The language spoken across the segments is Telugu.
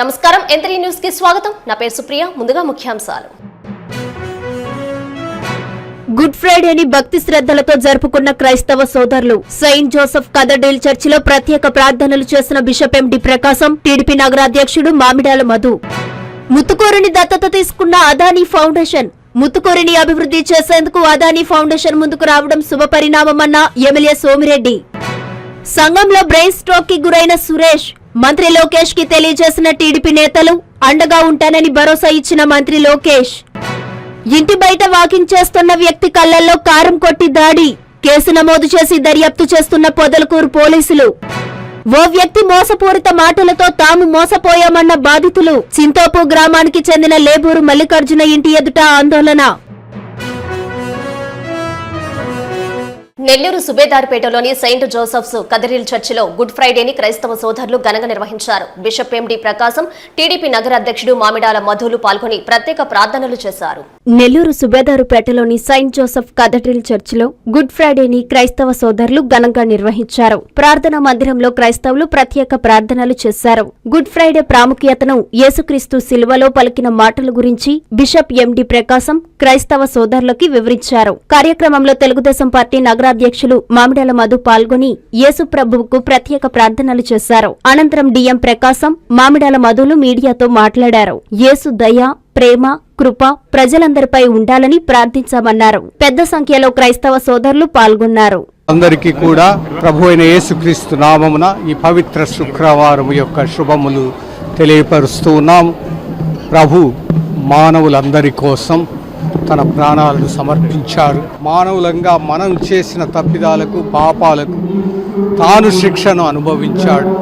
నమస్కారం. ఎంత్రీ న్యూస్కి స్వాగతం. నా పేరు సుప్రియ. ముందుగా ముఖ్యాంశాలు. గుడ్ ఫ్రైడేని భక్తి శ్రద్ధలతో జరుపుకున్న క్రైస్తవ సోదరులు సెయింట్ జోసెఫ్ కథడేల్ చర్చిలో ప్రత్యేక ప్రార్థనలు చేసిన బిషప్ ఎండి ప్రకాశం టీడీపీ నగరాధ్యక్షుడు మామిడాల మధు. ముత్తుకూరుని దత్తత తీసుకున్న అదానీ ఫౌండేషన్. ముత్తుకూరిని అభివృద్ధి చేసేందుకు అదానీ ఫౌండేషన్ ముందుకు రావడం శుభపరిణామమన్న ఎమ్మెల్యే సోమిరెడ్డి. సంఘంలో బ్రెయిన్ స్ట్రోక్కి గురైన సురేష్ మంత్రి లోకేష్కి తెలియజేసిన టీడీపీ నేతలు అండగా ఉంటానని భరోసా ఇచ్చిన మంత్రి లోకేష్. ఇంటి బయట వాకింగ్ చేస్తున్న వ్యక్తి కళ్ళల్లో కారం కొట్టి దాడి కేసు నమోదు చేసి దర్యాప్తు చేస్తున్న పొదలకూరు పోలీసులు. ఓ వ్యక్తి మోసపూరిత మాటలతో తాము మోసపోయామన్న బాధితులు చింతోపు గ్రామానికి చెందిన లేబూరు మల్లికార్జున ఇంటి ఎదుట ఆందోళన. నెల్లూరు సుబేదార్పేటలోని సెయింట్ జోసెఫ్స్ కదిరిల్ చర్చిలో గుడ్ ఫ్రైడేని క్రైస్తవ సోదరులు ఘనంగా నిర్వహించారు. బిషప్ ఎండి ప్రకాశం టీడీపీ నగర అధ్యక్షుడు మామిడాల మధులు పాల్గొని ప్రత్యేక ప్రార్థనలు చేశారు. నెల్లూరు సుబేదారుపేటలోని సెయింట్ జోసెఫ్ కథడ్రిల్ చర్చిలో గుడ్ ఫ్రైడేని క్రైస్తవ సోదరులు ఘనంగా నిర్వహించారు. ప్రార్థనా మందిరంలో క్రైస్తవులు ప్రత్యేక ప్రార్థనలు చేశారు. గుడ్ ఫ్రైడే ప్రాముఖ్యతను యేసుక్రీస్తు శిల్వలో పలికిన మాటల గురించి బిషప్ ఎండి ప్రకాశం క్రైస్తవ సోదరులకి వివరించారు. కార్యక్రమంలో తెలుగుదేశం పార్టీ నగరాధ్యక్షులు మామిడాల మధు పాల్గొని యేసుప్రభువుకు ప్రత్యేక ప్రార్థనలు చేశారు. అనంతరం డిఎం ప్రకాశం మామిడాల మధులు మీడియాతో మాట్లాడారు. యేసు దయ ప్రేమ కృప ప్రజలందరిపై ఉండాలని ప్రార్థించామన్నారు. పెద్ద సంఖ్యలో క్రైస్తవ సోదరులు పాల్గొన్నారు. అందరికీ కూడా ప్రభు అయిన యేసుక్రీస్తు నామమున ఈ పవిత్ర శుక్రవారం యొక్క శుభములు తెలియపరుస్తూ ఉన్నాము ప్రభు మానవులందరి కోసం తన ప్రాణాలను సమర్పించారు మానవులంగా మనం చేసిన తప్పిదాలకు పాపాలకు తాను శిక్షను అనుభవించాడు.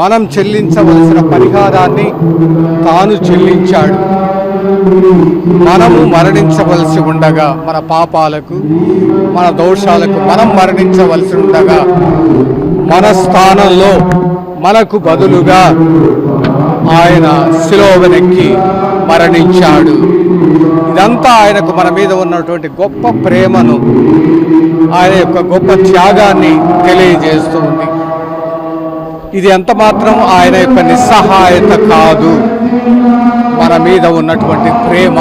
మనం చెల్లించవలసిన పరిహారాన్ని తాను చెల్లించాడు. మనము మరణించవలసి ఉండగా మన పాపాలకు మన దోషాలకు మనం మరణించవలసి ఉండగా మన స్థానంలో మనకు బదులుగా ఆయన శిలోవనెక్కి మరణించాడు. ఇదంతా ఆయనకు మన మీద ఉన్నటువంటి గొప్ప ప్రేమను ఆయన యొక్క గొప్ప త్యాగాన్ని తెలియజేస్తుంది ఇది ఎంత మాత్రం ఆయన యొక్క నిస్సహాయత కాదు. మన మీద ఉన్నటువంటి ప్రేమ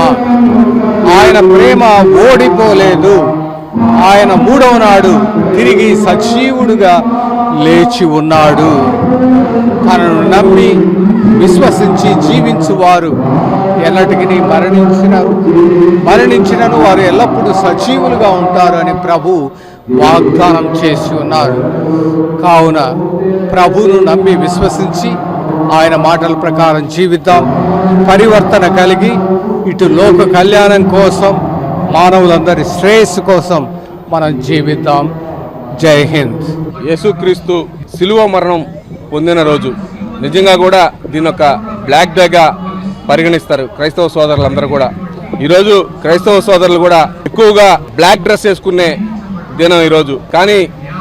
ఆయన ప్రేమ ఓడిపోలేదు. ఆయన మూడవ నాడు తిరిగి సజీవుడుగా లేచి ఉన్నాడు. తనను నమ్మి విశ్వసించి జీవించువారు. ఎన్నటికి మరణించిన మరణించినను వారు ఎల్లప్పుడూ సజీవులుగా ఉంటారు అని ప్రభు వాగ్దానం చేసి ఉన్నారు. కావున ప్రభును నమ్మి విశ్వసించి ఆయన మాటల ప్రకారం జీవిద్దాం. పరివర్తన కలిగి ఇటు లోక కళ్యాణం కోసం మానవులందరి శ్రేయస్సు కోసం మనం జీవిద్దాం. జై హింద్. యేసుక్రీస్తు శిలువ మరణం పొందిన రోజు. నిజంగా కూడా దీని ఒక బ్లాక్ డేగా పరిగణిస్తారు క్రైస్తవ సోదరులందరూ కూడా. ఈరోజు క్రైస్తవ సోదరులు కూడా ఎక్కువగా బ్లాక్ డ్రెస్ వేసుకునే దినం ఈరోజు. కానీ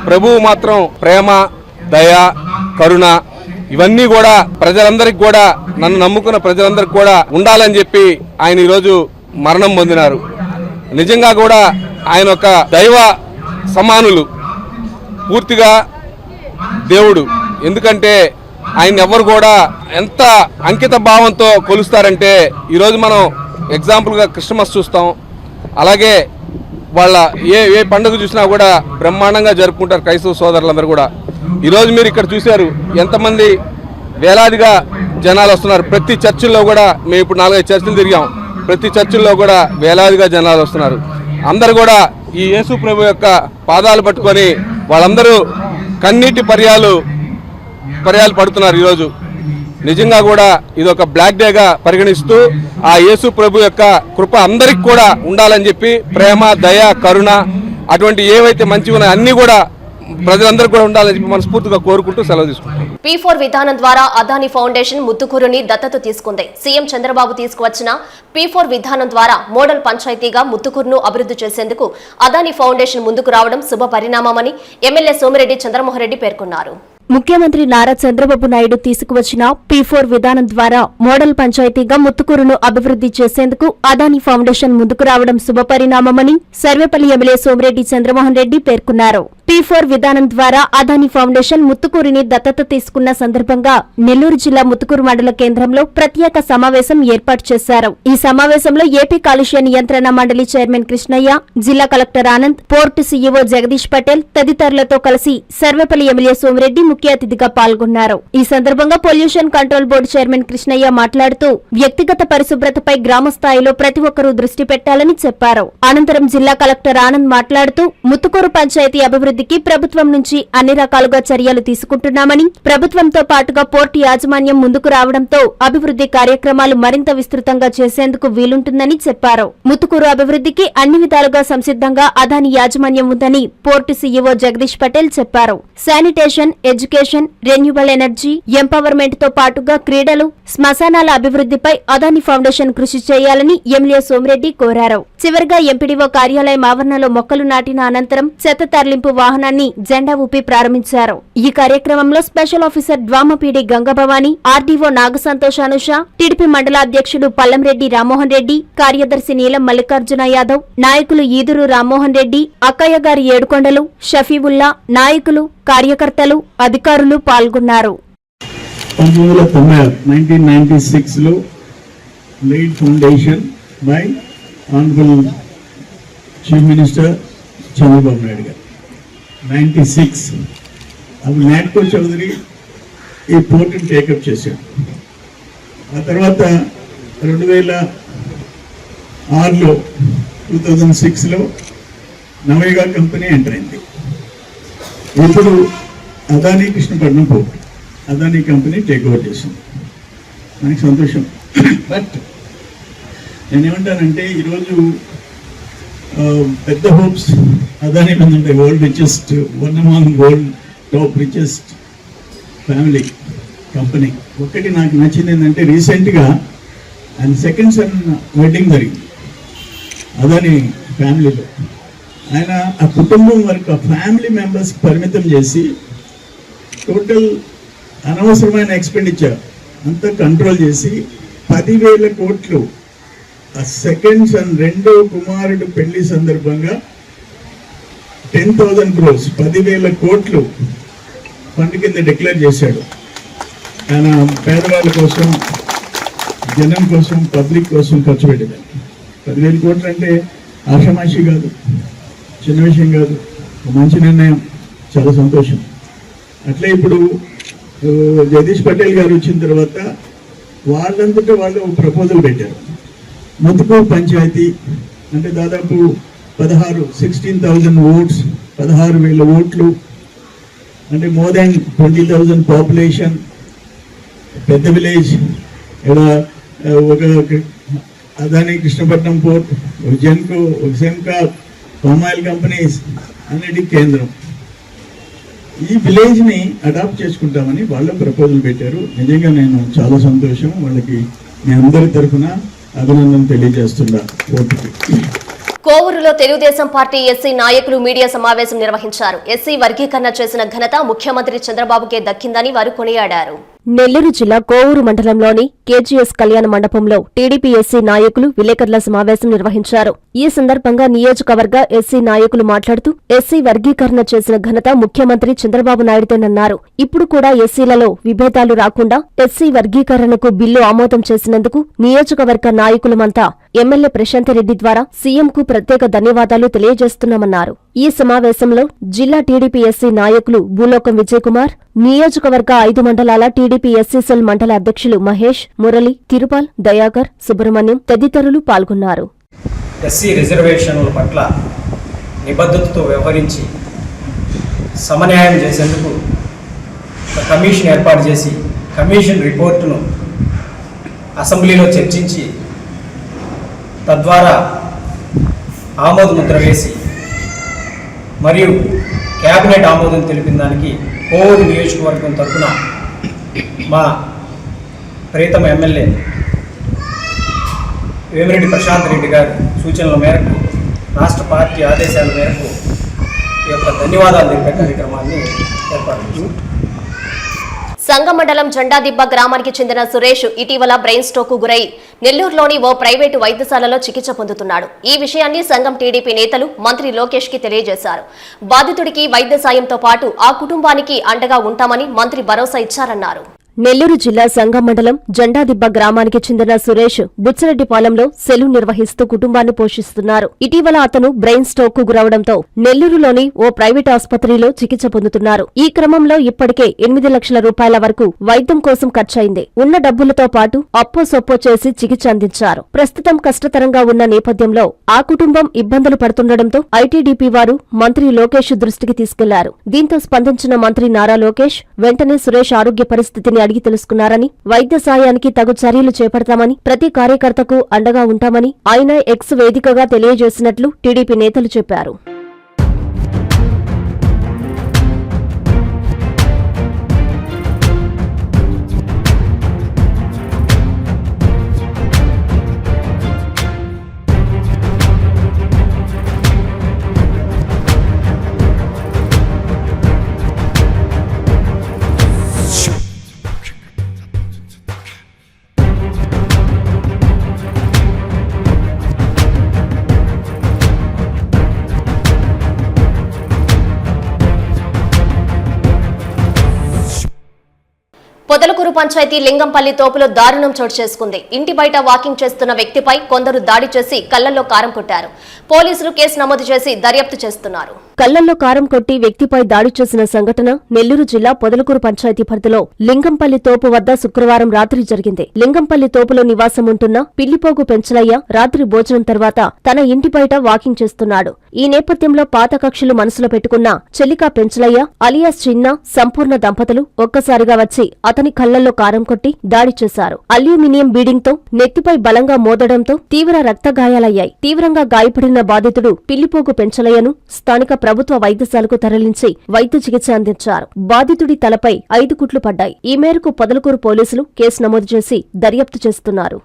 ప్రభువు మాత్రం ప్రేమ దయ కరుణ ఇవన్నీ కూడా ప్రజలందరికీ కూడా నన్ను నమ్ముకున్న ప్రజలందరికీ కూడా ఉండాలని చెప్పి ఆయన ఈరోజు మరణం పొందినారు. నిజంగా కూడా ఆయన ఒక దైవ సమానులు పూర్తిగా దేవుడు. ఎందుకంటే ఆయన ఎవరు కూడా ఎంత అంకిత భావంతో కొలుస్తారంటే ఈరోజు మనం ఎగ్జాంపుల్గా క్రిస్మస్ చూస్తాం. అలాగే వాళ్ళ ఏ ఏ పండుగ చూసినా కూడా బ్రహ్మాండంగా జరుపుకుంటారు క్రైస్తవ సోదరులందరూ కూడా. ఈరోజు మీరు ఇక్కడ చూశారు ఎంతమంది వేలాదిగా జనాలు వస్తున్నారు. ప్రతి చర్చిల్లో కూడా మేము ఇప్పుడు నాలుగైదు చర్చిలు తిరిగాం. ప్రతి చర్చిల్లో కూడా వేలాదిగా జనాలు వస్తున్నారు. అందరు కూడా ఈ యేసు ప్రభు యొక్క పాదాలు పట్టుకొని వాళ్ళందరూ కన్నీటి పర్యాలు పర్యాలు పడుతున్నారు ఈరోజు. నిజంగా కూడా ఇది ఒక బ్లాక్ డేగా పరిగణిస్తూ ఆ యేసు ప్రభు యొక్క కృప అందరికి కూడా ఉండాలని చెప్పి ప్రేమ దయ కరుణ అటువంటి ఏవైతే మంచి ఉన్నాయో అన్నీ కూడా ప్రజలందరూ కూడా ఉండాలని చెప్పి మనస్ఫూర్తిగా కోరుకుంటూ సెలవు తీసుకుంటాం పీ ఫోర్ విధానం ద్వారా అదాని ఫౌండేషన్ ముత్తుకూరుని దత్తత తీసుకుంది. సీఎం చంద్రబాబు తీసుకువచ్చిన పీ ఫోర్ విధానం ద్వారా మోడల్ పంచాయతీగా ముత్తుకూరును అభివృద్ధి చేసేందుకు అదాని ఫౌండేషన్ ముందుకు రావడం శుభ పరిణామమని ఎమ్మెల్యే సోమిరెడ్డి చంద్రమోహన్ రెడ్డి పేర్కొన్నారు. ముఖ్యమంత్రి నారా చంద్రబాబు నాయుడు తీసుకువచ్చిన పీ ఫోర్ విధానం ద్వారా మోడల్ పంచాయతీగా ముత్తుకూరును అభివృద్ధి చేసేందుకు అదాని ఫౌండేషన్ ముందుకు రావడం శుభపరిణామమని సర్వేపల్లి ఎమ్మెల్యే సోమిరెడ్డి చంద్రమోహన్ రెడ్డి పేర్కొన్నారు. పీ ఫోర్ విధానం ద్వారా అదాని ఫౌండేషన్ ముత్తుకూరిని దత్తత తీసుకున్న సందర్భంగా నెల్లూరు జిల్లా ముత్తుకూరు మండల కేంద్రంలో ప్రత్యేక సమావేశం ఏర్పాటు చేశారు. ఈ సమావేశంలో ఏపీ కాలుష్య నియంత్రణ మండలి చైర్మన్ కృష్ణయ్య జిల్లా collector Anand port CEO Jagadish Patel తదితరులతో కలిసి సర్వేపల్లి ఎమ్మెల్యే సోమిరెడ్డి ముఖ్య అతిథిగా పాల్గొన్నారు. ఈ సందర్భంగా pollution control board chairman Krishnaiah మాట్లాడుతూ వ్యక్తిగత పరిశుభ్రతపై గ్రామ స్థాయిలో ప్రతి ఒక్కరూ దృష్టి పెట్టాలని చెప్పారు. అనంతరం జిల్లా కలెక్టర్ ఆనంద్ మాట్లాడుతూ ముత్తుకూరు పంచాయతీ అభివృద్ధికి ప్రభుత్వం నుంచి అన్ని రకాలుగా చర్యలు తీసుకుంటున్నామని ప్రభుత్వంతో పాటుగా పోర్టు యాజమాన్యం ముందుకు రావడంతో అభివృద్ధి కార్యక్రమాలు మరింత విస్తృతంగా చేసేందుకు వీలుంటుందని చెప్పారు. ముత్తుకూరు అభివృద్ధికి అన్ని విధాలుగా సంసిద్ధంగా అదాని యాజమాన్యం ఉందని పోర్టు సీఈఓ జగదీష్ పటేల్ చెప్పారు. శానిటేషన్ ఎడ్యుకేషన్ రెన్యూబుల్ ఎనర్జీ ఎంపవర్మెంట్తో పాటుగా క్రీడలు శ్మశానాల అభివృద్ధిపై అదాని ఫౌండేషన్ కృషి చేయాలని ఎమ్మెల్యే సోమిరెడ్డి కోరారు. చివరిగా ఎంపీడీఓ కార్యాలయం ఆవరణలో మొక్కలు నాటిన అనంతరం చెత్త తరలింపు వాహనాన్ని జెండా ఊపి ప్రారంభించారు. ఈ కార్యక్రమంలో స్పెషల్ ఆఫీసర్ ద్వామపీడి గంగభవాని ఆర్డీఓ నాగసంతోష్ అనుష టీడీపీ మండల అధ్యక్షుడు పల్లంరెడ్డి రామ్మోహన్ రెడ్డి కార్యదర్శి నీలం మల్లికార్జున యాదవ్ నాయకులు ఈదురు రామ్మోహన్ రెడ్డి అక్కయ్య గారి ఏడుకొండలు షఫీవుల్లా నాయకులు కార్యకర్తలు అధికారులు పాల్గొన్నారు. పంతొమ్మిది నైన్టీన్ సిక్స్లో foundation by honourable chief minister Chandrababu Naidu గారు. నైంటీ సిక్స్ అప్పుడు నాట్కో చౌదరి ఈ పోర్టుని టేకప్ చేశాడు. ఆ తర్వాత రెండు వేల ఆరులో టూ థౌజండ్ సిక్స్లో నవేగా కంపెనీ ఎంటర్ అయింది. ఇప్పుడు Adani Krishnapatnam port Adani company take over చేసింది. మనకి సంతోషం. బట్ నేనేమంటానంటే ఈరోజు పెద్ద హోప్స్ అదానీ మీద ఉంటాయి world richest one among world top richest family company ఒకటి నాకు నచ్చింది ఏంటంటే రీసెంట్గా ఆయన సెకండ్ సన్ వెడ్డింగ్ జరిగింది. అదాని ఫ్యామిలీలో ఆయన ఆ కుటుంబం వరకు ఆ ఫ్యామిలీ మెంబర్స్ పరిమితం చేసి టోటల్ అనవసరమైన ఎక్స్పెండిచర్ అంతా కంట్రోల్ చేసి పదివేల కోట్లు ఆ సెకండ్ సన్ రెండో కుమారుడు పెళ్ళి సందర్భంగా టెన్ థౌజండ్ క్రోర్స్ పదివేల కోట్లు ఫండ్ కింద డిక్లేర్ చేశాడు. ఆయన పేదవాళ్ళ కోసం జనం కోసం పబ్లిక్ కోసం ఖర్చు పెట్టేదాన్ని. పదివేల కోట్లు అంటే ఆషమాషి కాదు. చిన్న విషయం కాదు మంచి నిర్ణయం. చాలా సంతోషం. అట్లే ఇప్పుడు జగదీష్ పటేల్ గారు వచ్చిన తర్వాత వాళ్ళంతటా వాళ్ళు ఒక ప్రపోజల్ పెట్టారు. ముతుకు పంచాయతీ అంటే దాదాపు పదహారు సిక్స్టీన్ థౌజండ్ ఓట్స్ పదహారు వేల ఓట్లు అంటే more than twenty thousand population పెద్ద విలేజ్ ఇలా ఒక ఒక అదాని కృష్ణపట్నం పోర్ట్ ఒక జెన్కో ఒక సెమ్కా పామాయిల్ కంపెనీస్ అన్నిటి కేంద్రం. ఈ విలేజ్ని అడాప్ట్ చేసుకుంటామని వాళ్ళ ప్రపోజల్ పెట్టారు. నిజంగా నేను చాలా సంతోషం. వాళ్ళకి మీ అందరి తరఫున అభినందన తెలియజేస్తున్నా పోర్టుకి కోవూరులో తెలుగుదేశం పార్టీ ఎస్సీ నాయకులు మీడియా సమావేశం నిర్వహించారు. ఎస్సీ వర్గీకరణ చేసిన ఘనత ముఖ్యమంత్రి చంద్రబాబుకే దక్కిందని వారు కొనియాడారు. నెల్లూరు జిల్లా కోవూరు మండలంలోని కేజీఎస్ కళ్యాణ మండపంలో టీడీపీ ఎస్సీ నాయకులు విలేకరుల సమావేశం నిర్వహించారు. ఈ సందర్భంగా నియోజకవర్గ ఎస్సీ నాయకులు మాట్లాడుతూ ఎస్సీ వర్గీకరణ చేసిన ఘనత ముఖ్యమంత్రి చంద్రబాబు నాయుడుదేనన్నారు. ఇప్పుడు కూడా ఎస్సీలలో విభేదాలు రాకుండా ఎస్సీ వర్గీకరణకు బిల్లు ఆమోదం చేసినందుకు నియోజకవర్గ నాయకులమంతా ఎమ్మెల్యే ప్రశాంత్ రెడ్డి ద్వారా సీఎంకు ప్రత్యేక ధన్యవాదాలు తెలియజేస్తున్నామన్నారు. ఈ సమావేశంలో జిల్లా టీడీపీ ఎస్సీ నాయకులు భూలోకం విజయకుమార్ నియోజకవర్గ ఐదు మండలాల టీడీపీ ఎస్సీ సెల్ మండల అధ్యక్షులు మహేష్ మురళి తిరుపాల్ దయాకర్ సుబ్రహ్మణ్యం తదితరులు పాల్గొన్నారు. ఎస్సీ రిజర్వేషన్ల పట్ల నిబద్ధతతో వ్యవహరించి సమన్యాయం చేసేందుకు ఒక కమిషన్ ఏర్పాటు చేసి కమిషన్ రిపోర్టును అసెంబ్లీలో చర్చించి తద్వారా ఆమోద ముద్ర వేసి మరియు కేబినెట్ ఆమోదం తెలిపిన దానికి కోవూరు నియోజకవర్గం తరఫున మా ప్రీతం ఎమ్మెల్యే వేమిరెడ్డి ప్రశాంత్ రెడ్డి గారి సూచనల మేరకు రాష్ట్ర పార్టీ ఆదేశాల మేరకు ఈ యొక్క ధన్యవాదాలు తెలిపే కార్యక్రమాన్ని ఏర్పాటు సంగమండలం జెండాదిబ్బ గ్రామానికి చెందిన సురేష్ ఇటీవల బ్రెయిన్ స్ట్రోక్ గురై నెల్లూరులోని ఓ ప్రైవేటు వైద్యశాలలో చికిత్స పొందుతున్నాడు. ఈ విషయాన్ని సంఘం టీడీపీ నేతలు మంత్రి లోకేష్కి తెలియజేశారు. బాధితుడికి వైద్య సాయంతో పాటు ఆ కుటుంబానికి అండగా ఉంటామని మంత్రి భరోసా ఇచ్చారన్నారు. నెల్లూరు జిల్లా సంగం మండలం జెండాదిబ్బ గ్రామానికి చెందిన సురేష్ బుచ్చరెడ్డిపాలెంలో సెలవు నిర్వహిస్తూ కుటుంబాన్ని పోషిస్తున్నారు. ఇటీవల అతను బ్రెయిన్ స్ట్రోక్కు గురవడంతో నెల్లూరులోని ఓ ప్రైవేట్ ఆసుపత్రిలో చికిత్స పొందుతున్నారు. ఈ క్రమంలో ఇప్పటికే ఎనిమిది లక్షల రూపాయల వరకు వైద్యం కోసం ఖర్చయింది. ఉన్న డబ్బులతో పాటు అప్పో సొప్పో చేసి చికిత్స అందించారు. ప్రస్తుతం కష్టతరంగా ఉన్న నేపథ్యంలో ఆ కుటుంబం ఇబ్బందులు పడుతుండటంతో ఐటీడీపీ వారు మంత్రి లోకేష్ దృష్టికి తీసుకెళ్ళారు. దీంతో స్పందించిన మంత్రి నారా లోకేష్ వెంటనే సురేష్ ఆరోగ్య పరిస్థితిని అడిగి తెలుసుకున్నారని వైద్య సాయానికి తగు చర్యలు చేపడతామని ప్రతి కార్యకర్తకు అండగా ఉంటామని ఆయన ఎక్స్ వేదికగా తెలియజేసినట్లు టీడీపీ నేతలు చెప్పారు. పంచాయతీ లింగంపల్లి తోపులో దారుణం చోటు చేసుకుంది. ఇంటి బయట వాకింగ్ చేస్తున్న వ్యక్తిపై కొందరు దాడి చేసి కళ్ళల్లో కారం కొట్టారు. పోలీసులు కేసు నమోదు చేసి దర్యాప్తు చేస్తున్నారు. కళ్ళల్లో కారం కొట్టి వ్యక్తిపై దాడి చేసిన సంఘటన నెల్లూరు జిల్లా పొదలకూరు పంచాయతీ పరిధిలో లింగంపల్లి తోపు వద్ద శుక్రవారం రాత్రి జరిగింది. లింగంపల్లి తోపులో నివాసం ఉంటున్న పిల్లిపోగు పెంచలయ్య రాత్రి భోజనం తర్వాత తన ఇంటి బయట వాకింగ్ చేస్తున్నాడు. ఈ నేపథ్యంలో పాత కక్షలు మనసులో పెట్టుకున్న చెల్లికా పెంచలయ్య అలియాస్ చిన్న సంపూర్ణ దంపతులు ఒక్కసారిగా వచ్చి అతని కళ్ళల్లో కారం కొట్టి దాడి చేశారు. అల్యూమినియం బీడింగ్తో నెత్తిపై బలంగా మోదడంతో తీవ్ర రక్తగాయాలయ్యాయి. తీవ్రంగా గాయపడిన బాధితుడు పిల్లిపోగు పెంచలయ్యను స్థానిక ప్రభుత్వ వైద్యశాలకు తరలించి వైద్య చికిత్స అందించారు. బాధితుడి తలపై ఐదు కుట్లు పడ్డాయి. ఈ మేరకు పొదలకూరు పోలీసులు కేసు నమోదు చేసి దర్యాప్తు చేస్తున్నారు.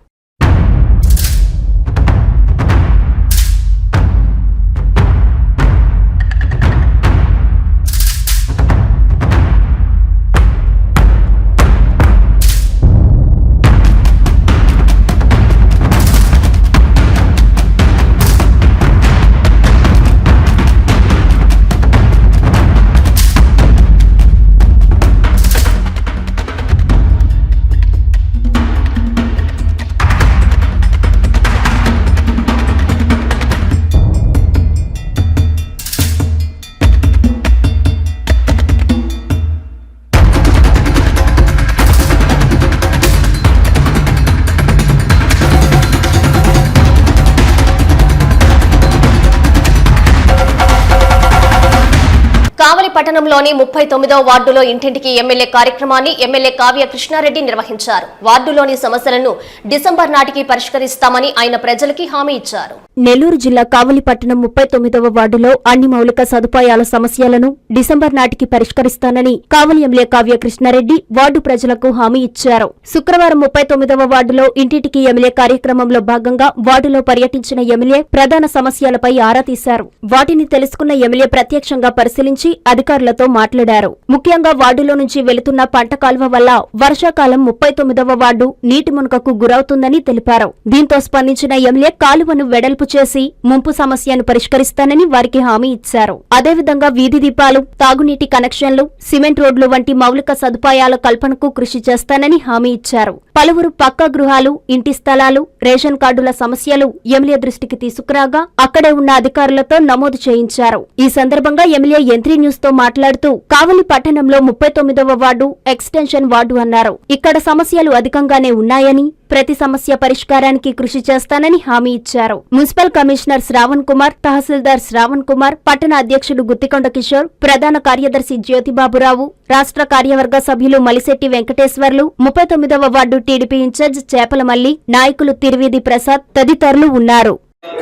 పట్టణంలోని ముప్పై తొమ్మిదో వార్డులో ఇంటింటికి ఎమ్మెల్యే కార్యక్రమాన్ని ఎమ్మెల్యే కావ్య కృష్ణారెడ్డి నిర్వహించారు. వార్డులోని సమస్యలను డిసెంబర్ నాటికి పరిష్కరిస్తామని ఆయన ప్రజలకి హామీ ఇచ్చారు. నెల్లూరు జిల్లా కావలి పట్టణం ముప్పై తొమ్మిదవ వార్డులో అన్ని మౌలిక సదుపాయాల సమస్యలను డిసెంబర్ నాటికి పరిష్కరిస్తానని కావలి ఎమ్మెల్యే కావ్య కృష్ణారెడ్డి వార్డు ప్రజలకు హామీ ఇచ్చారు. శుక్రవారం ముప్పై తొమ్మిదవ వార్డులో ఇంటింటికి ఎమ్మెల్యే కార్యక్రమంలో భాగంగా వార్డులో పర్యటించిన ఎమ్మెల్యే ప్రధాన సమస్యలపై ఆరా తీశారు. వాటిని తెలుసుకున్న ఎమ్మెల్యే ప్రత్యక్షంగా పరిశీలించి అధికారులతో మాట్లాడారు. ముఖ్యంగా వార్డులో నుంచి వెళుతున్న పంట కాల్వ వల్ల వర్షాకాలం ముప్పై తొమ్మిదవ వార్డు నీటి మునకకు గురవుతుందని తెలిపారు. దీంతో స్పందించిన ఎమ్మెల్యే కాలువను వెడల్పు చేసి ముంపు సమస్యను పరిష్కరిస్తానని వారికి హామీ ఇచ్చారు. అదేవిధంగా వీధి దీపాలు తాగునీటి కనెక్షన్లు సిమెంట్ రోడ్లు వంటి మౌలిక సదుపాయాల కల్పనకు కృషి చేస్తానని హామీ ఇచ్చారు. పలువురు పక్కా గృహాలు ఇంటి స్థలాలు రేషన్ కార్డుల సమస్యలు ఎమ్మెల్యే దృష్టికి తీసుకురాగా అక్కడే ఉన్న అధికారులతో నమోదు చేయించారు. ఈ సందర్భంగా ఎమ్మెల్యే ఎంత్రీ న్యూస్తో మాట్లాడుతూ కావలి పట్టణంలో ముప్పై తొమ్మిదవ వార్డు ఎక్స్టెన్షన్ వార్డు అన్నారు. ఇక్కడ సమస్యలు అధికంగానే ఉన్నాయని ప్రతి సమస్య పరిష్కారానికి కృషి చేస్తానని హామీ ఇచ్చారు. మున్సిపల్ కమిషనర్ శ్రావణ్ కుమార్ తహసీల్దార్ శ్రావణ్ కుమార్ పట్టణ అధ్యక్షుడు గుత్తికొండ కిషోర్ ప్రధాన కార్యదర్శి జ్యోతిబాబురావు రాష్ట్ర కార్యవర్గ సభ్యులు మలిశెట్టి వెంకటేశ్వర్లు ముప్పై తొమ్మిదవ వార్డు టీడీపీ ఇన్ఛార్జ్ చేపలమల్లి నాయకులు తిరువేది ప్రసాద్ తదితరులు ఉన్నారు.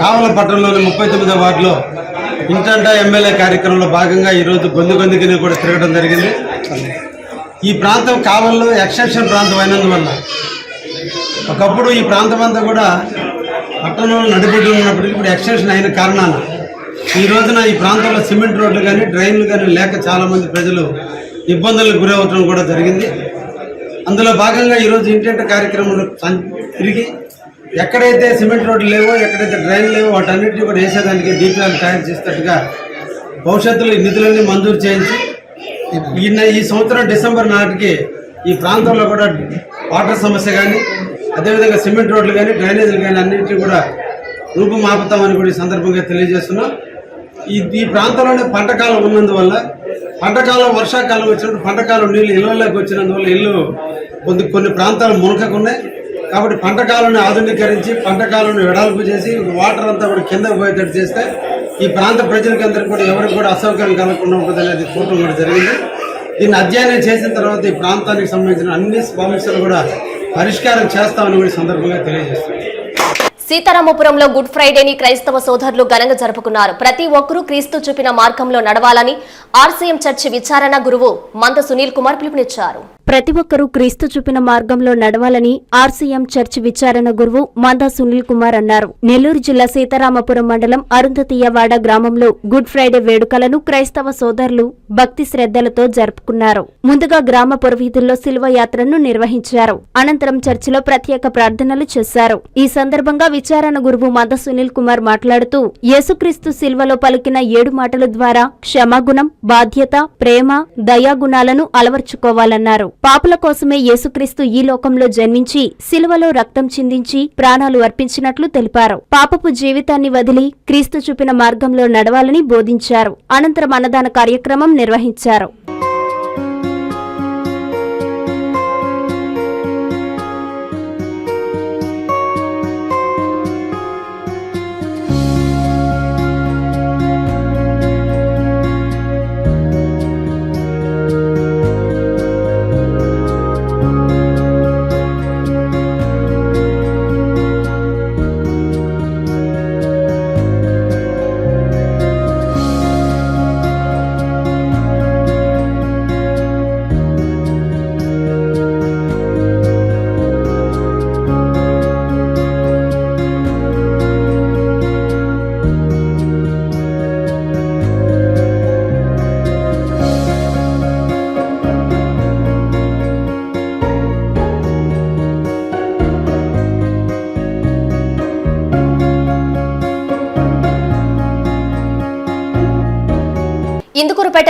కావల పట్టణంలోని ముప్పై తొమ్మిదో వార్డులో ఎమ్మెల్యే కార్యక్రమంలో భాగంగా ఈరోజు గొంతు గొంతుకిని కూడా తిరగడం జరిగింది. ఈ ప్రాంతం కావల్లో ఎక్సెప్షన్ ప్రాంతం అయినందువల్ల ఒకప్పుడు ఈ ప్రాంతం అంతా కూడా పట్టణంలో నడిబడి ఉన్నప్పటికీ ఇప్పుడు ఎక్స్టెన్షన్ అయిన కారణాన ఈ రోజున ఈ ప్రాంతంలో సిమెంట్ రోడ్లు కానీ డ్రైన్లు కానీ లేక చాలామంది ప్రజలు ఇబ్బందులకు గురవటం కూడా జరిగింది. అందులో భాగంగా ఈరోజు ఇంటింటి కార్యక్రమంలో తిరిగి ఎక్కడైతే సిమెంట్ రోడ్లు లేవో ఎక్కడైతే డ్రైన్ లేవో వాటన్నిటిని కూడా వేసేదానికి డీపీఆర్ తయారు చేసినట్టుగా భవిష్యత్తులో ఈ నిధులన్నీ మంజూరు చేయించి ఈ ఈ సంవత్సరం డిసెంబర్ నాటికి ఈ ప్రాంతంలో కూడా వాటర్ సమస్య కానీ అదేవిధంగా సిమెంట్ రోడ్లు కానీ డ్రైనేజీలు కానీ అన్నింటినీ కూడా రూపుమాపుతామని కూడా ఈ సందర్భంగా తెలియజేస్తున్నాం. ఈ ఈ ప్రాంతంలోనే పంటకాలం ఉన్నందువల్ల పంటకాలం వర్షాకాలం వచ్చినప్పుడు పంటకాలం నీళ్ళు ఇళ్ళలోకి వచ్చినందువల్ల ఇల్లు కొన్ని కొన్ని ప్రాంతాలు మునకకున్నాయి. కాబట్టి పంటకాలను ఆధునీకరించి పంటకాలను వెడల్పు చేసి వాటర్ అంతా కూడా కింద పోయేటట్టు చేస్తే ఈ ప్రాంత ప్రజలకి అందరికీ కూడా ఎవరికి కూడా అసౌకర్యం కలగకుండా ఉంటుంది అనేది చూడటం కూడా జరిగింది. దీన్ని అధ్యయనం చేసిన తర్వాత ఈ ప్రాంతానికి సంబంధించిన అన్ని సమస్యలు కూడా పరిష్కారం చేస్తామని కూడా సందర్భంగా తెలియజేస్తుంది సీతారామపురంలో గుడ్ ఫ్రైడేని క్రైస్తవ సోదరులు ఘనంగా జరుపుకున్నారు. ప్రతి ఒక్కరూ క్రీస్తు చూపిన మార్గంలో నడవాలని ఆర్సీఎం చర్చి విచారణ గురువు మంద సునీల్ కుమార్ పిలుపునిచ్చారు. ప్రతి ఒక్కరూ క్రీస్తు చూపిన మార్గంలో నడవాలని ఆర్సీఎం చర్చ్ విచారణ గురువు మందా సునీల్ కుమార్ అన్నారు. నెల్లూరు జిల్లా సీతారామపురం మండలం అరుంధతీయవాడ గ్రామంలో గుడ్ ఫ్రైడే వేడుకలను క్రైస్తవ సోదరులు భక్తి శ్రద్ధలతో జరుపుకున్నారు. ముందుగా గ్రామ పురవీధుల్లో శిల్వ యాత్రను నిర్వహించారు. అనంతరం చర్చిలో ప్రత్యేక ప్రార్థనలు చేశారు. ఈ సందర్భంగా విచారణ గురువు మంద సునీల్ కుమార్ మాట్లాడుతూ యేసుక్రీస్తు శిల్వలో పలికిన ఏడు మాటల ద్వారా క్షమాగుణం బాధ్యత ప్రేమ దయాగుణాలను అలవర్చుకోవాలన్నారు. పాపుల కోసమే యేసుక్రీస్తు ఈ లోకంలో జన్మించి శిలువలో రక్తం చిందించి ప్రాణాలు అర్పించినట్లు తెలిపారు. పాపపు జీవితాన్ని వదిలి క్రీస్తు చూపిన మార్గంలో నడవాలని బోధించారు. అనంతరం అన్నదాన కార్యక్రమం నిర్వహించారు.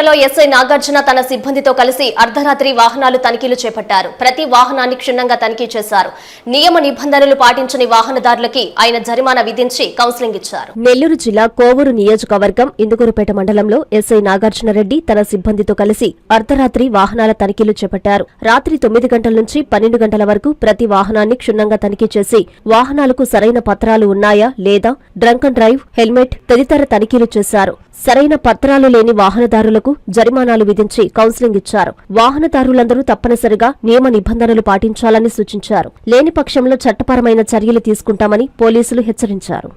ఇందుకూరుపేటలో ఎస్ఐ నాగార్జున తన సిబ్బందితో కలిసి అర్ధరాత్రి వాహనాలు తనిఖీలు చేపట్టారు. ప్రతి వాహనాన్ని క్షుణ్ణంగా తనిఖీ చేశారు. నియమ నిబంధనలు పాటించని వాహనదారులకి ఆయన జరిమానా విధించి కౌన్సిలింగ్ ఇచ్చారు. నెల్లూరు జిల్లా కోవూరు నియోజకవర్గం ఇందుకూరుపేట మండలంలో ఎస్ఐ నాగార్జునరెడ్డి తన సిబ్బందితో కలిసి అర్ధరాత్రి వాహనాల తనిఖీలు చేపట్టారు. రాత్రి తొమ్మిది గంటల నుంచి పన్నెండు గంటల వరకు ప్రతి వాహనాన్ని క్షుణ్ణంగా తనిఖీ చేసి వాహనాలకు సరైన పత్రాలు ఉన్నాయా లేదా డ్రంక్ అండ్ డ్రైవ్ హెల్మెట్ తదితర తనిఖీలు చేశారు. సరైన పత్రాలు లేని వాహనదారులకు జరిమానాలు విధించి కౌన్సిలింగ్ ఇచ్చారు. వాహనదారులందరూ తప్పనిసరిగా నియమ నిబంధనలు పాటించాలని సూచించారు. లేని పక్షంలో చట్టపరమైన చర్యలు తీసుకుంటామని పోలీసులు హెచ్చరించారు.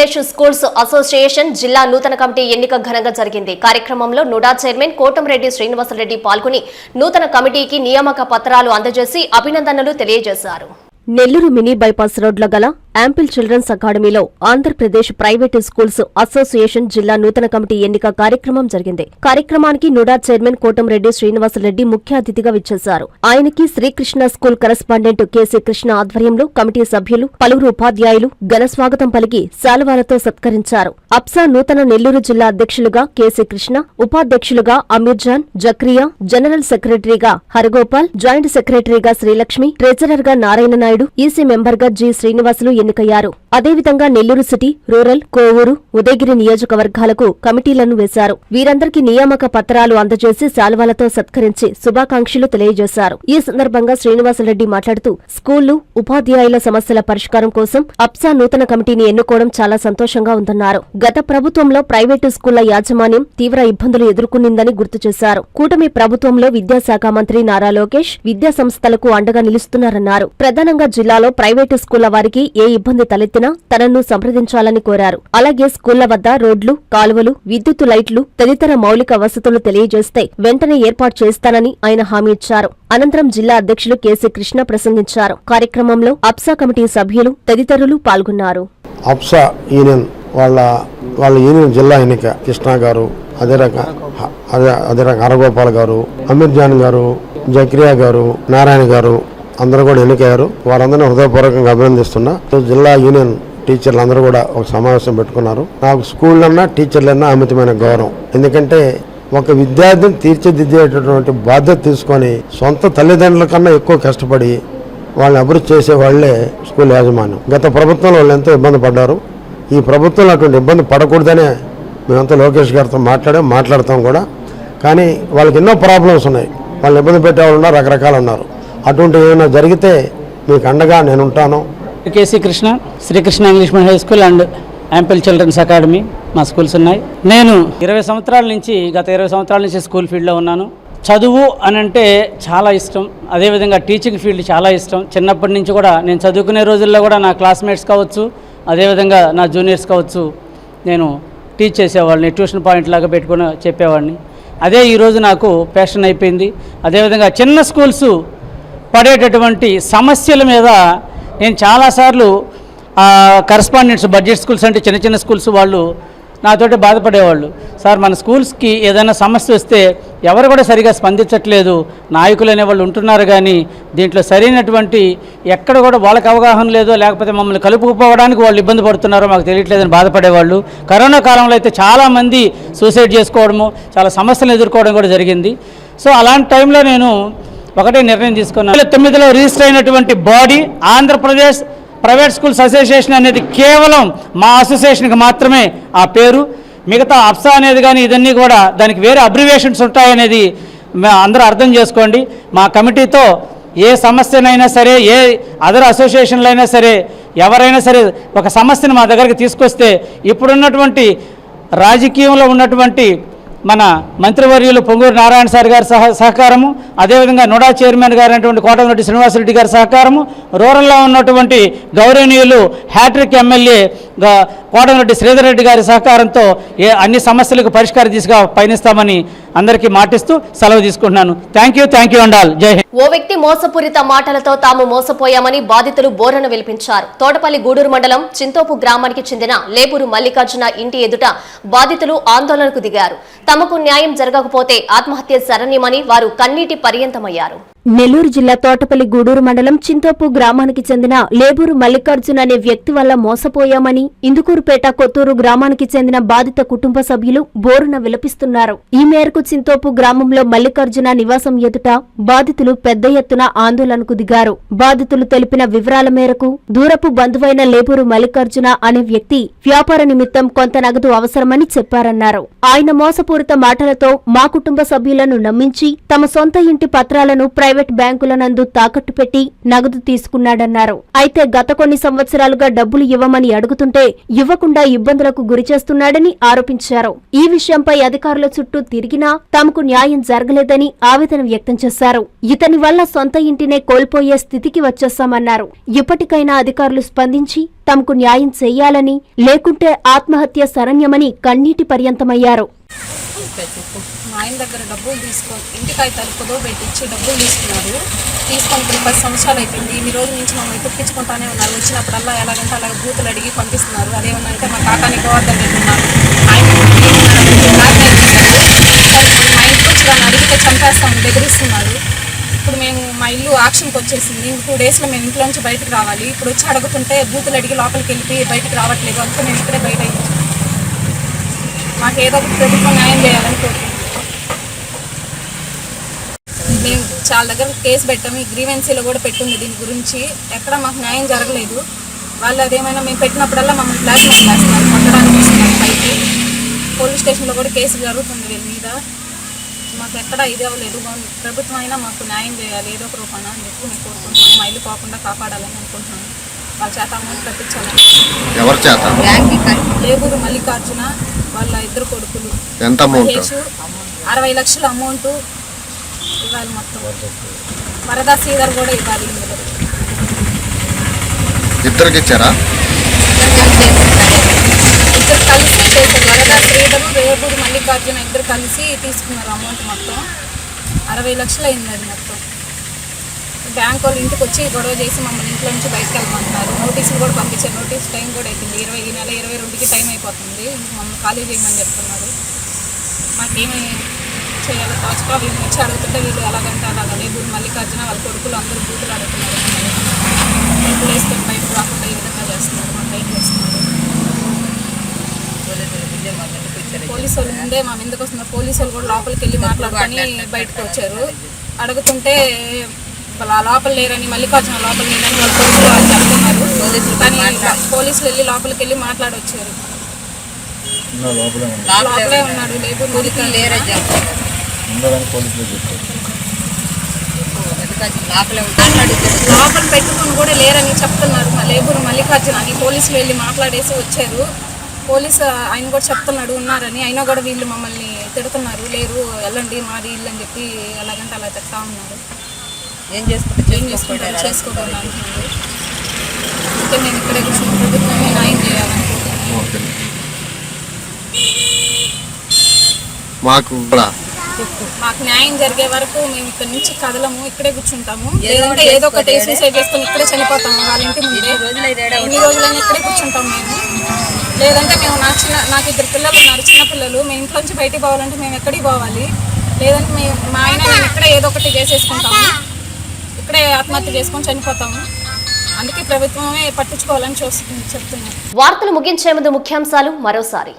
ఆంధ్రప్రదేశ్ స్కూల్స్ అసోసియేషన్ జిల్లా నూతన కమిటీ ఎన్నిక ఘనంగా జరిగింది. కార్యక్రమంలో నుడా చైర్మన్ కోటంరెడ్డి శ్రీనివాసరెడ్డి పాల్గొని నూతన కమిటీకి నియామక పత్రాలు అందజేసి అభినందనలు తెలియజేశారు. నెల్లూరు మినీ బైపాస్ రోడ్ల గల యాంపిల్ చిల్డ్రన్స్ అకాడమీలో ఆంధ్రప్రదేశ్ ప్రైవేటు స్కూల్స్ అసోసియేషన్ జిల్లా నూతన కమిటీ ఎన్నిక కార్యక్రమం జరిగింది. కార్యక్రమానికి నుడా చైర్మన్ కోటంరెడ్డి శ్రీనివాసరెడ్డి ముఖ్య అతిథిగా విచ్చేశారు. ఆయనకి Srikrishna school correspondent KC Krishna ఆధ్వర్యంలో కమిటీ సభ్యులు పలువురు ఉపాధ్యాయులు ఘనస్వాగతం పలికి శాలువాలతో సత్కరించారు. అప్సా నూతన నెల్లూరు జిల్లా అధ్యక్షులుగా కెసి కృష్ణ ఉపాధ్యక్షులుగా అమీర్జాన్ జక్రియా జనరల్ సెక్రటరీగా హరగోపాల్ జాయింట్ సెక్రటరీగా శ్రీలక్ష్మి ట్రెజరర్గా నారాయణ నాయుడు ఈసీ మెంబర్గా జి శ్రీనివాసులు ఎన్నికయ్యారు. అదేవిధంగా నెల్లూరు సిటీ రూరల్ కోవూరు ఉదయగిరి నియోజకవర్గాలకు కమిటీలను వేశారు. వీరందరికీ నియామక పత్రాలు అందజేసి శాల్వాలతో సత్కరించి శుభాకాంక్షలు తెలియజేశారు. ఈ సందర్భంగా శ్రీనివాసరెడ్డి మాట్లాడుతూ స్కూళ్ళు ఉపాధ్యాయుల సమస్యల పరిష్కారం కోసం అప్సా నూతన కమిటీని ఎన్నుకోవడం చాలా సంతోషంగా ఉందన్నారు. గత ప్రభుత్వంలో ప్రైవేటు స్కూళ్ళ యాజమాన్యం తీవ్ర ఇబ్బందులు ఎదుర్కొనిందని గుర్తు చేశారు. కూటమి ప్రభుత్వంలో విద్యాశాఖ మంత్రి నారా లోకేష్ విద్యా సంస్థలకు అండగా నిలుస్తున్నారన్నారు. ప్రధానంగా జిల్లాలో ప్రైవేటు స్కూళ్ళ వారికి ఏ ఇబ్బంది తలెత్తినా తనను సంప్రదించాలని కోరారు. అలాగే స్కూళ్ళ వద్ద రోడ్లు కాలువలు విద్యుత్ లైట్లు తదితర మౌలిక వసతులు తెలియజేస్తే వెంటనే ఏర్పాటు చేస్తానని ఆయన హామీ ఇచ్చారు. అనంతరం జిల్లా అధ్యక్షులు కేసీ కృష్ణ ప్రసంగించారు. కార్యక్రమంలో అప్సా కమిటీ సభ్యులు తదితరులు పాల్గొన్నారు. అప్సా యూనియన్ వాళ్ళ వాళ్ళ యూనియన్ జిల్లా ఎన్నిక. కృష్ణ గారు అదే రక అదే అదే రక హరగోపాల్ గారు అమీర్ జాన్ గారు జక్రియా గారు నారాయణ గారు అందరూ కూడా ఎన్నికయ్యారు. వారందరినీ హృదయపూర్వకంగా అభినందిస్తున్నా. జిల్లా యూనియన్ టీచర్లు అందరూ కూడా ఒక సమావేశం పెట్టుకున్నారు. నాకు స్కూల్ అన్నా టీచర్లన్నా అమితమైన గౌరవం. ఎందుకంటే ఒక విద్యార్థిని తీర్చిదిద్దేటటువంటి బాధ్యత తీసుకొని సొంత తల్లిదండ్రుల కన్నా ఎక్కువ కష్టపడి వాళ్ళని అభివృద్ధి చేసే వాళ్ళే స్కూల్ యాజమాన్యం. గత ప్రభుత్వంలో వాళ్ళు ఎంతో ఇబ్బంది పడ్డారు. ఈ ప్రభుత్వంలో అటువంటి ఇబ్బంది పడకూడదనే మేమంతా లోకేష్ గారితో మాట్లాడాం మాట్లాడతాం కూడా. కానీ వాళ్ళకి ఎన్నో ప్రాబ్లమ్స్ ఉన్నాయి. వాళ్ళని ఇబ్బంది పెట్టే వాళ్ళు ఉన్నారు రకరకాలు ఉన్నారు. అటువంటి ఏమైనా జరిగితే మీకు అండగా నేను ఉంటాను KC Krishna. Srikrishna English medium high school and ample children's academy మా స్కూల్స్ ఉన్నాయి. నేను ఇరవై సంవత్సరాల నుంచి గత ఇరవై సంవత్సరాల నుంచి స్కూల్ ఫీల్డ్లో ఉన్నాను. చదువు అని అంటే చాలా ఇష్టం. అదేవిధంగా టీచింగ్ ఫీల్డ్ చాలా ఇష్టం. చిన్నప్పటి నుంచి కూడా నేను చదువుకునే రోజుల్లో కూడా నా క్లాస్మేట్స్ కావచ్చు అదేవిధంగా నా జూనియర్స్ కావచ్చు నేను టీచ్ చేసేవాళ్ళని ట్యూషన్ పాయింట్ లాగా పెట్టుకుని చెప్పేవాడిని. అదే ఈరోజు నాకు ప్యాషన్ అయిపోయింది. అదేవిధంగా చిన్న స్కూల్స్ పడేటటువంటి సమస్యల మీద నేను చాలాసార్లు కరస్పాండెంట్స్ బడ్జెట్ స్కూల్స్ అంటే చిన్న చిన్న స్కూల్స్ వాళ్ళు నాతోటి బాధపడేవాళ్ళు. సార్ మన స్కూల్స్కి ఏదైనా సమస్య వస్తే ఎవరు కూడా సరిగా స్పందించట్లేదు. నాయకులు అనేవాళ్ళు ఉంటున్నారు కానీ దీంట్లో సరైనటువంటి ఎక్కడ కూడా వాళ్ళకి అవగాహన లేదో లేకపోతే మమ్మల్ని కలుపుకుపోవడానికి వాళ్ళు ఇబ్బంది పడుతున్నారో మాకు తెలియట్లేదని బాధపడేవాళ్ళు. కరోనా కాలంలో అయితే చాలామంది సూసైడ్ చేసుకోవడము చాలా సమస్యలు ఎదుర్కోవడం కూడా జరిగింది. సో అలాంటి టైంలో నేను ఒకటే నిర్ణయం తీసుకున్నాను. తొమ్మిదిలో రిజిస్టర్ అయినటువంటి body Andhra Pradesh private schools association అనేది కేవలం మా అసోసియేషన్కి మాత్రమే ఆ పేరు. మిగతా అప్సా అనేది కానీ ఇదన్నీ కూడా దానికి వేరే అబ్రివేషన్స్ ఉంటాయనేది అందరూ అర్థం చేసుకోండి. మా కమిటీతో ఏ సమస్యనైనా సరే ఏ అదర్ అసోసియేషన్లు అయినా సరే ఎవరైనా సరే ఒక సమస్యను మా దగ్గరికి తీసుకొస్తే ఇప్పుడున్నటువంటి రాజకీయంలో ఉన్నటువంటి మన మంత్రివర్యులు పొంగూరు నారాయణ సార్ గారి సహ సహకారము అదేవిధంగా నోడా చైర్మన్ గారైనటువంటి కోటమిరెడ్డి శ్రీనివాసరెడ్డి గారి సహకారము రూరల్లో ఉన్నటువంటి గౌరవనీయులు హ్యాట్రిక్ ఎమ్మెల్యే గా- కోటమిరెడ్డి శ్రీధర్ రెడ్డి గారి సహకారంతో ఏ అన్ని సమస్యలకు పరిష్కార దిశగా పయనిస్తామని అందరికీ మాటిస్తూ సెలవు తీసుకుంటున్నాను. థ్యాంక్ యూ థ్యాంక్ యూ అండాల్ జై హింద్. ఓ వ్యక్తి మోసపూరిత మాటలతో తాము మోసపోయామని బాధితులు బోరన విలిపించారు తోటపల్లి గూడూరు మండలం చింతోపు గ్రామానికి చెందిన లేపూరు మల్లికార్జున ఇంటి ఎదుట బాధితులు ఆందోళనకు దిగారు. తమకు న్యాయం జరగకపోతే ఆత్మహత్య శరణ్యమని వారు కన్నీటి పర్యంతమయ్యారు. నెల్లూరు జిల్లా తోటపల్లి గూడూరు మండలం చింతోపు గ్రామానికి చెందిన లేబూరు మల్లికార్జున్ అనే వ్యక్తి వల్ల మోసపోయామని ఇందుకూరుపేట కొత్తూరు గ్రామానికి చెందిన బాధిత కుటుంబ సభ్యులు బోరున విలపిస్తున్నారు. ఈ మేరకు చింతోపు గ్రామంలో మల్లికార్జున నివాసం ఎదుట బాధితులు పెద్ద ఎత్తున ఆందోళనకు దిగారు. బాధితులు తెలిపిన వివరాల మేరకు దూరపు బంధువైన లేబూరు మల్లికార్జున అనే వ్యక్తి వ్యాపార నిమిత్తం కొంత నగదు అవసరమని చెప్పారన్నారు. ఆయన మోసపూరిత మాటలతో మా కుటుంబ సభ్యులను నమ్మించి తమ సొంత ఇంటి పత్రాలను ప్రైవేట్ బ్యాంకుల నందు తాకట్టు పెట్టి నగదు తీసుకున్నాడన్నారు. అయితే గత కొన్ని సంవత్సరాలుగా డబ్బులు ఇవ్వమని అడుగుతుంటే ఇవ్వకుండా ఇబ్బందులకు గురిచేస్తున్నాడని ఆరోపించారు. ఈ విషయంపై అధికారుల చుట్టూ తిరిగినా తమకు న్యాయం జరగలేదని ఆవేదన వ్యక్తం చేశారు. ఇతని వల్ల సొంత ఇంటినే కోల్పోయే స్థితికి వచ్చేస్తామన్నారు ఇప్పటికైనా అధికారులు స్పందించి తమకు న్యాయం చేయాలని లేకుంటే ఆత్మహత్య శరణ్యమని కన్నీటి పర్యంతమయ్యారు. మా ఆయన దగ్గర డబ్బులు తీసుకొని ఇంటికాయ తలుపుదో పెట్టించి డబ్బులు తీసుకున్నారు. తీసుకొని ఇప్పుడు పది సంవత్సరాలు అయిపోయింది. ఈ రోజు నుంచి మమ్మల్ని తెప్పించుకుంటానే ఉన్నారు. వచ్చినప్పుడల్లా ఎలాగంటే అలాగ బూతులు అడిగి పంపిస్తున్నారు. అదేమన్నా అంటే మా కాకాని గోవర్ధన్ రెడ్డి ఉన్నారు. ఆయన మా ఇంటికి వచ్చి అడిగితే చంపేస్తామని బెదిరిస్తున్నారు. ఇప్పుడు మేము మా ఇల్లు ఆక్షన్కి వచ్చేసింది. టూ డేస్లో మేము ఇంట్లో నుంచి బయటకు రావాలి. ఇప్పుడు వచ్చి అడుగుతుంటే బూతులు అడిగి లోపలికి వెళ్ళి బయటకు రావట్లేదు. అందుకే మేము ఇక్కడే బయట మాకు ఏదో ఒక ప్రభుత్వం న్యాయం చేయాలని కోరుకుంటున్నాం మేము చాలా దగ్గర కేసు పెట్టాము ఈ గ్రీవెన్సీలో కూడా పెట్టింది దీని గురించి. ఎక్కడ మాకు న్యాయం జరగలేదు. వాళ్ళు అదేమైనా మేము పెట్టినప్పుడల్లా మమ్మల్ని బ్లాక్మెయిల్ చేస్తున్నారు. కొట్టడానికి వస్తున్నారు పైకి. పోలీస్ స్టేషన్లో కూడా కేసు జరుగుతుంది వీళ్ళ మీద. మాకు ఎక్కడ ఇది అవ్వలేదు. ప్రభుత్వం అయినా మాకు న్యాయం చేయాలి. ఏదో ఒక రూపాన అని చెప్పి మేము కోరుకుంటున్నాం. మా ఇల్లు పోకుండా కాపాడాలని అనుకుంటున్నాను వాళ్ళ చేత అమౌంట్ కట్టించాలని. ఎవరి చేత? లేబూరు మల్లికార్జున వాళ్ళ ఇద్దరు కొడుకులు. ఎంత అమౌంట్? మహేష్ అరవై లక్షల అమౌంట్ ఇవ్వాలి మొత్తం. వరదా శ్రీధర్ కూడా ఇవ్వాలి ఇందులో. ఇద్దరికి ఇచ్చారా ఇద్దరు కలిసి చేశారు. వరదా శ్రీధర్ రేపూరు మల్లికార్జున ఇద్దరు కలిసి తీసుకున్నారు అమౌంట్ మొత్తం. అరవై లక్షలు అయింది అది మొత్తం. బ్యాంక్ వాళ్ళు ఇంటికి వచ్చి గొడవ చేసి మమ్మల్ని ఇంట్లో నుంచి బయటకు వెళ్ళమంటున్నారు. నోటీసులు కూడా పంపించారు. నోటీస్ టైం కూడా అయిపోయింది. ఇరవై ఈ నెల ఇరవై రెండుకి టైం అయిపోతుంది. మమ్మల్ని ఖాళీ చేయమని చెప్తున్నారు. మాకేమి చేయాలో వీళ్ళు వచ్చి అడుగుతుంటే వీళ్ళు ఎలాగంటే అలాగ లేబూరు మల్లికార్జున వాళ్ళ కొడుకులు అందరూ బూతులు అడుగుతున్నారు బయటలు వేసుకొని బయటకు రాకుండా ఈ విధంగా చేస్తున్నారు. మాకు బయట చేస్తున్నారు పోలీసు వాళ్ళు ముందే మా మీదకి వస్తున్నారు. పోలీసు వాళ్ళు కూడా లోపలికి వెళ్ళి మాట్లాడుకొని బయటకు వచ్చారు. అడుగుతుంటే వాళ్ళ లోపల లేరని మల్లికార్జున లోపల లేరని వాళ్ళ పోలీసులు వాళ్ళు చెప్తున్నారు. కానీ పోలీసులు వెళ్ళి లోపలికి వెళ్ళి మాట్లాడొచ్చారు. లోపలే ఉన్నాడు. లేబర్ మల్లికార్జున లోపల పెట్టుకొని కూడా లేరని చెప్తున్నారు. మా లేబర్ మల్లికార్జున అని పోలీసులు వెళ్ళి మాట్లాడేసి వచ్చారు. పోలీసు ఆయన కూడా చెప్తున్నాడు ఉన్నారని. అయినా కూడా వీళ్ళు మమ్మల్ని తిడుతున్నారు. లేరు వెళ్ళండి మాది ఇల్లు అని చెప్పి ఎలాగంటే అలా చెప్తా ఉన్నారు. ఏం చేసుకుంటారు? ఏం చేసుకుంటారు? చేసుకోకుండా అంటున్నారు. అందుకే నేను ఇక్కడే కూర్చుని ప్రభుత్వమే న్యాయం చేయాలనుకుంటున్నాను. మాకు మాకు న్యాయం జరిగే వరకు మేము ఇక్కడ నుంచి కదలము ఇక్కడే కూర్చుంటాము. లేదంటే ఏదో ఒకటి సూసైడ్ చేసుకొని ఇక్కడే చనిపోతాము వాళ్ళ ఇంటి ముందే. ఎన్ని రోజులైనా ఇక్కడే కూర్చుంటాం మేము. లేదంటే మేము నా చిన్న నాకు ఇద్దరు పిల్లలు ఉన్నారు చిన్న పిల్లలు. మేము ఇంట్లో నుంచి బయటికి పోవాలంటే మేము ఎక్కడికి పోవాలి? లేదంటే మేము మా ఆయన నేను ఇక్కడే ఏదో ఒకటి చేసేసుకుంటాము. ఇక్కడే ఆత్మహత్య చేసుకొని చనిపోతాము. అందుకే ప్రభుత్వమే పట్టించుకోవాలని చూస్తుంది చెప్తున్నాను. వార్తలు ముగించే ముందు ముఖ్యాంశాలు మరోసారి.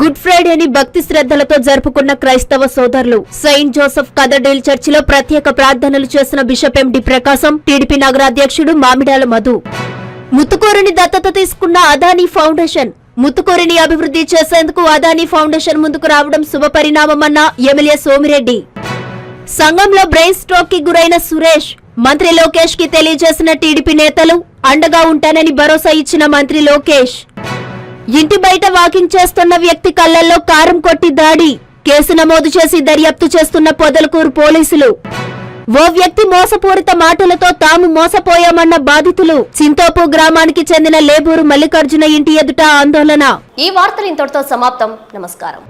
గుడ్ ఫ్రైడేని భక్తి శ్రద్ధలతో జరుపుకున్న క్రైస్తవ సోదరులు. సెయింట్ జోసెఫ్ కథడ్రిల్ చర్చిలో ప్రత్యేక ప్రార్థనలు చేసిన బిషప్ ఎండి ప్రకాశం టీడీపీ నగరాధ్యక్షుడు మామిడాల మధు. ముత్తుకూరుని దత్తత తీసుకున్న అదానీ ఫౌండేషన్. ముత్తుకూరిని అభివృద్ధి చేసేందుకు అదానీ ఫౌండేషన్ ముందుకు రావడం శుభపరిణామమన్న ఎమ్మెల్యే సోమిరెడ్డి. సంఘంలో బ్రెయిన్ స్ట్రోక్కి గురైన సురేష్ మంత్రి లోకేష్కి తెలియజేసిన టీడీపీ నేతలు అండగా ఉంటానని భరోసా ఇచ్చిన మంత్రి లోకేష్. ఇంటి బయట వాకింగ్ చేస్తున్న వ్యక్తి కళ్ళల్లో కారం కొట్టి దాడి కేసు నమోదు చేసి దర్యాప్తు చేస్తున్న పొదలకూరు పోలీసులు. ఓ వ్యక్తి మోసపూరిత మాటలతో తాము మోసపోయామన్న బాధితులు చింతోపు గ్రామానికి చెందిన లేబూరు మల్లికార్జున ఇంటి ఎదుట ఆందోళన. ఈ వార్తలు ఇంతటితో సమాప్తం. నమస్కారం.